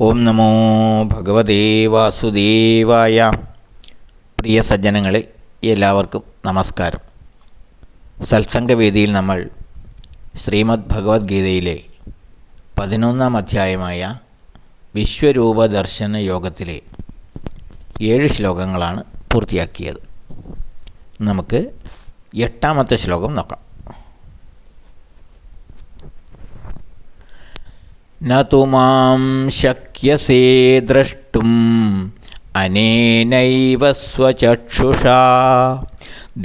ഓം നമോ ഭഗവതേ വാസുദേവായ. പ്രിയ സജ്ജനങ്ങളെ എല്ലാവർക്കും നമസ്കാരം. സത്സംഗവേദിയിൽ നമ്മൾ ശ്രീമദ് ഭഗവത്ഗീതയിലെ പതിനൊന്നാം അധ്യായമായ വിശ്വരൂപ ദർശന യോഗത്തിലെ ഏഴ് ശ്ലോകങ്ങളാണ് പൂർത്തിയാക്കിയത്. നമുക്ക് എട്ടാമത്തെ ശ്ലോകം നോക്കാം. न तु मां शक्यसे द्रष्टुम् अनेनैव स्वचक्षुषा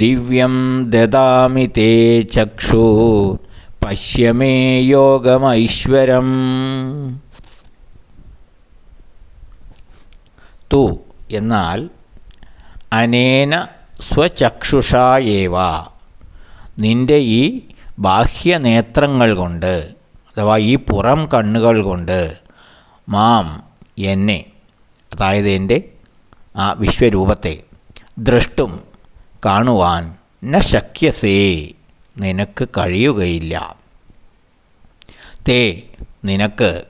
दिव्यं ददामि ते चक्षु पश्य मे योगमैश्वरम् തു എന്നാൽ അനേന സ്വചക്ഷുഷാ ഏവ നിൻ്റെ ഈ ബാഹ്യനേത്രങ്ങൾ കൊണ്ട് അഥവാ ഈ പുറം കണ്ണുകൾ കൊണ്ട് മാം എന്നെ അതായത് എന്റെ ആ വിശ്വരൂപത്തെ ദ്രഷ്ടും കാണുവാൻ ന ശക്യസേ നിനക്ക് കഴിയുകയില്ല. തേ നിനക്ക്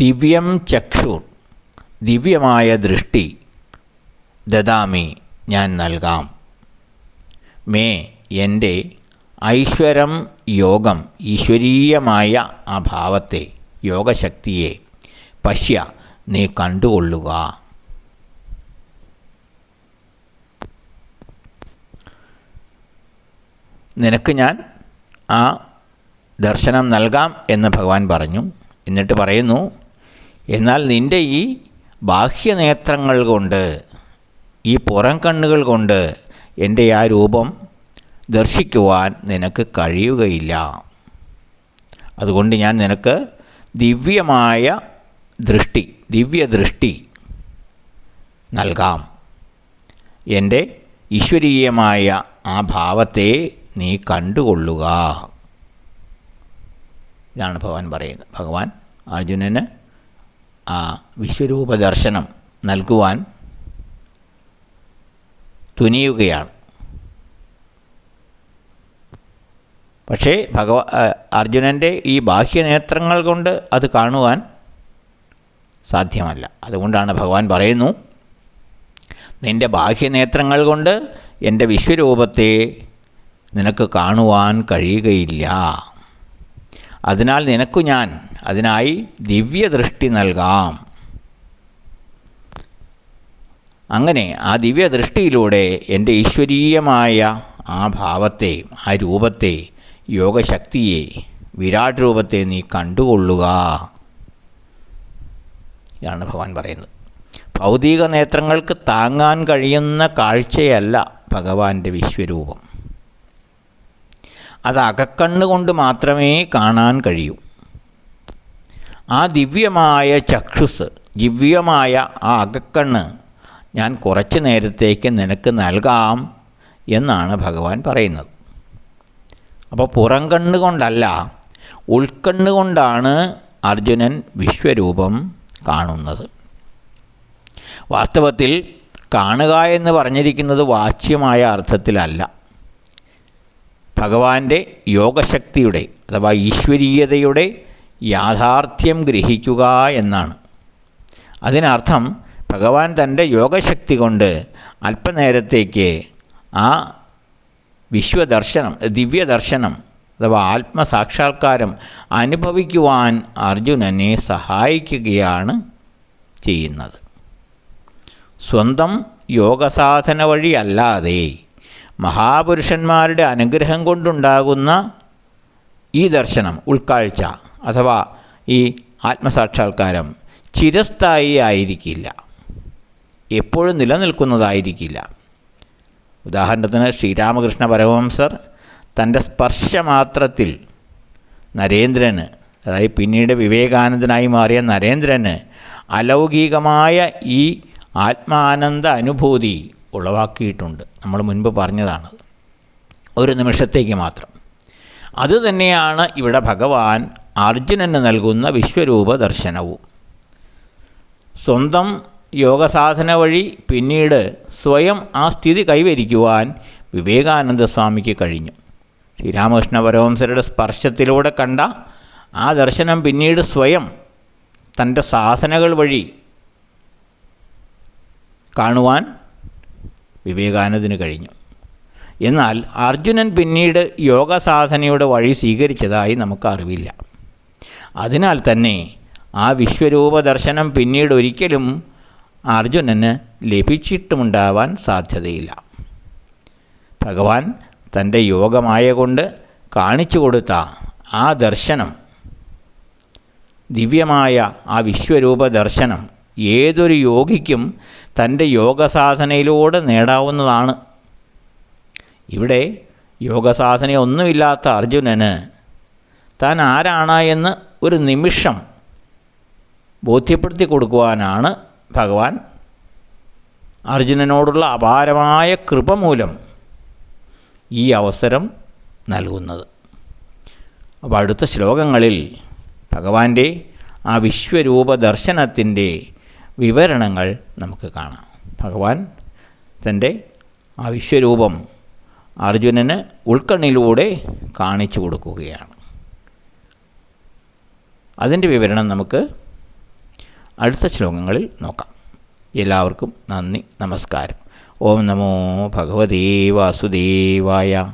ദിവ്യം ചക്ഷുർ ദിവ്യമായ ദൃഷ്ടി ദദാമി ഞാൻ നൽകാം. മേ എന്റെ ഐശ്വരം യോഗം ഈശ്വരീയമായ ആ ഭാവത്തെ യോഗശക്തിയെ പശ്യ നീ കണ്ടുകൊള്ളുക. നിനക്ക് ഞാൻ ആ ദർശനം നൽകാം എന്ന് ഭഗവാൻ പറഞ്ഞു. എന്നിട്ട് പറയുന്നു എന്നാൽ നിന്റെ ഈ ബാഹ്യനേത്രങ്ങൾ കൊണ്ട് ഈ പുറം കണ്ണുകൾ കൊണ്ട് എന്റെ ആ രൂപം ദർശിക്കുവാൻ നിനക്ക് കഴിയുകയില്ല. അതുകൊണ്ട് ഞാൻ നിനക്ക് ദിവ്യമായ ദൃഷ്ടി ദിവ്യദൃഷ്ടി നൽകാം. എന്റെ ഈശ്വരീയമായ ആ ഭാവത്തെ നീ കണ്ടുകൊള്ളുക. ഇതാണ് ഭഗവാൻ പറയുന്നത്. ഭഗവാൻ അർജുനന് ആ വിശ്വരൂപ ദർശനം നൽകുവാൻ തുനിയുകയാണ്. പക്ഷേ ഭഗവ അർജുനന്റെ ഈ ബാഹ്യനേത്രങ്ങൾ കൊണ്ട് അത് കാണുവാൻ സാധ്യമല്ല. അതുകൊണ്ടാണ് ഭഗവാൻ പറയുന്നു നിന്റെ ബാഹ്യനേത്രങ്ങൾ കൊണ്ട് എന്റെ വിശ്വരൂപത്തെ നിനക്ക് കാണുവാൻ കഴിയുകയില്ല. അതിനാൽ നിനക്കു ഞാൻ അതിനായി ദിവ്യദൃഷ്ടി നൽകാം. അങ്ങനെ ആ ദിവ്യദൃഷ്ടിയിലൂടെ എന്റെ ഈശ്വരീയമായ ആ ഭാവത്തെ ആ രൂപത്തെ യോഗശക്തിയെ വിരാട് രൂപത്തെ നീ കണ്ടുകൊള്ളുക ഇതാണ് ഭഗവാൻ പറയുന്നത്. ഭൗതിക നേത്രങ്ങൾക്ക് താങ്ങാൻ കഴിയുന്ന കാഴ്ചയല്ല ഭഗവാന്റെ വിശ്വരൂപം. അത് അകക്കണ്ണുകൊണ്ട് മാത്രമേ കാണാൻ കഴിയൂ. ആ ദിവ്യമായ ചക്ഷുസ് ദിവ്യമായ ആ അകക്കണ്ണ് ഞാൻ കുറച്ച് നേരത്തേക്ക് നിനക്ക് നൽകാം എന്നാണ് ഭഗവാൻ പറയുന്നത്. അപ്പോൾ പുറം കണ്ണുകൊണ്ടല്ല ഉൾക്കണ്ണുകൊണ്ടാണ് അർജുനൻ വിശ്വരൂപം കാണുന്നത്. വാസ്തവത്തിൽ കാണുക എന്ന് പറഞ്ഞിരിക്കുന്നത് വാച്യമായ അർത്ഥത്തിലല്ല. ഭഗവാന്റെ യോഗശക്തിയുടെ അഥവാ ഈശ്വരീയതയുടെ യാഥാർത്ഥ്യം ഗ്രഹിക്കുക എന്നാണ്. അതിനർത്ഥം ഭഗവാൻ തന്റെ യോഗശക്തി കൊണ്ട് അല്പനേരത്തേക്ക് ആ വിശ്വദർശനം ദിവ്യദർശനം അഥവാ ആത്മസാക്ഷാത്കാരം അനുഭവിക്കുവാൻ അർജുനനെ സഹായിക്കുകയാണ് ചെയ്യുന്നത്. സ്വന്തം യോഗസാധന വഴിയല്ലാതെ മഹാപുരുഷന്മാരുടെ അനുഗ്രഹം കൊണ്ടുണ്ടാകുന്ന ഈ ദർശനം ഉൾക്കാഴ്ച അഥവാ ഈ ആത്മസാക്ഷാത്കാരം ചിരസ്ഥായി ആയിരിക്കില്ല എപ്പോഴും നിലനിൽക്കുന്നതായിരിക്കില്ല. ഉദാഹരണത്തിന് ശ്രീരാമകൃഷ്ണ പരമഹംസർ തന്റെ സ്പർശമാത്രത്തിൽ നരേന്ദ്രന് അതായത് പിന്നീട് വിവേകാനന്ദനായി മാറിയ നരേന്ദ്രന് അലൗകികമായ ഈ ആത്മാനന്ദ അനുഭൂതി ഉളവാക്കിയിട്ടുണ്ട്. നമ്മൾ മുൻപ് പറഞ്ഞതാണ്. ഒരു നിമിഷത്തേക്ക് മാത്രം. അതുതന്നെയാണ് ഇവിടെ ഭഗവാൻ അർജുനന് നൽകുന്ന വിശ്വരൂപ ദർശനവും. സ്വന്തം യോഗസാധന വഴി പിന്നീട് സ്വയം ആ സ്ഥിതി കൈവരിക്കുവാൻ വിവേകാനന്ദ സ്വാമിക്ക് കഴിഞ്ഞു. ശ്രീരാമകൃഷ്ണ പരമഹംസരുടെ സ്പർശത്തിലൂടെ കണ്ട ആ ദർശനം പിന്നീട് സ്വയം തന്റെ സാധനകൾ വഴി കാണുവാൻ വിവേകാനന്ദന് കഴിഞ്ഞു. എന്നാൽ അർജുനൻ പിന്നീട് യോഗ സാധനയുടെ വഴി സ്വീകരിച്ചതായി നമുക്ക് അറിവില്ല അതിനാൽ തന്നെ ആ വിശ്വരൂപ ദർശനം പിന്നീട് ഒരിക്കലും അർജുനന് ലഭിച്ചിട്ടുമുണ്ടാവാൻ സാധ്യതയില്ല. ഭഗവാൻ തന്റെ യോഗമായ കൊണ്ട് കാണിച്ചു കൊടുത്ത ആ ദർശനം ദിവ്യമായ ആ വിശ്വരൂപ ദർശനം ഏതൊരു യോഗിക്കും തന്റെ യോഗസാധനയിലൂടെ നേടാവുന്നതാണ്. ഇവിടെ യോഗസാധനയൊന്നുമില്ലാത്ത അർജുനന് താൻ ആരാണ് എന്ന് ഒരു നിമിഷം ബോധ്യപ്പെടുത്തി കൊടുക്കുവാനാണ് ഭഗവാൻ അർജുനനോടുള്ള അപാരമായ കൃപ മൂലം ഈ അവസരം നൽകുന്നത്. അപ്പോൾ അടുത്ത ശ്ലോകങ്ങളിൽ ഭഗവാന്റെ ആ വിശ്വരൂപ ദർശനത്തിന്റെ വിവരണങ്ങൾ നമുക്ക് കാണാം. ഭഗവാൻ തന്റെ ആ വിശ്വരൂപം അർജുനന് ഉൾക്കണ്ണിലൂടെ കാണിച്ചു കൊടുക്കുകയാണ്. അതിന്റെ വിവരണം നമുക്ക് അടുത്ത ശ്ലോകങ്ങളിൽ നോക്കാം. എല്ലാവർക്കും നന്ദി നമസ്കാരം. ഓം നമോ ഭഗവതേ വാസുദേവായ.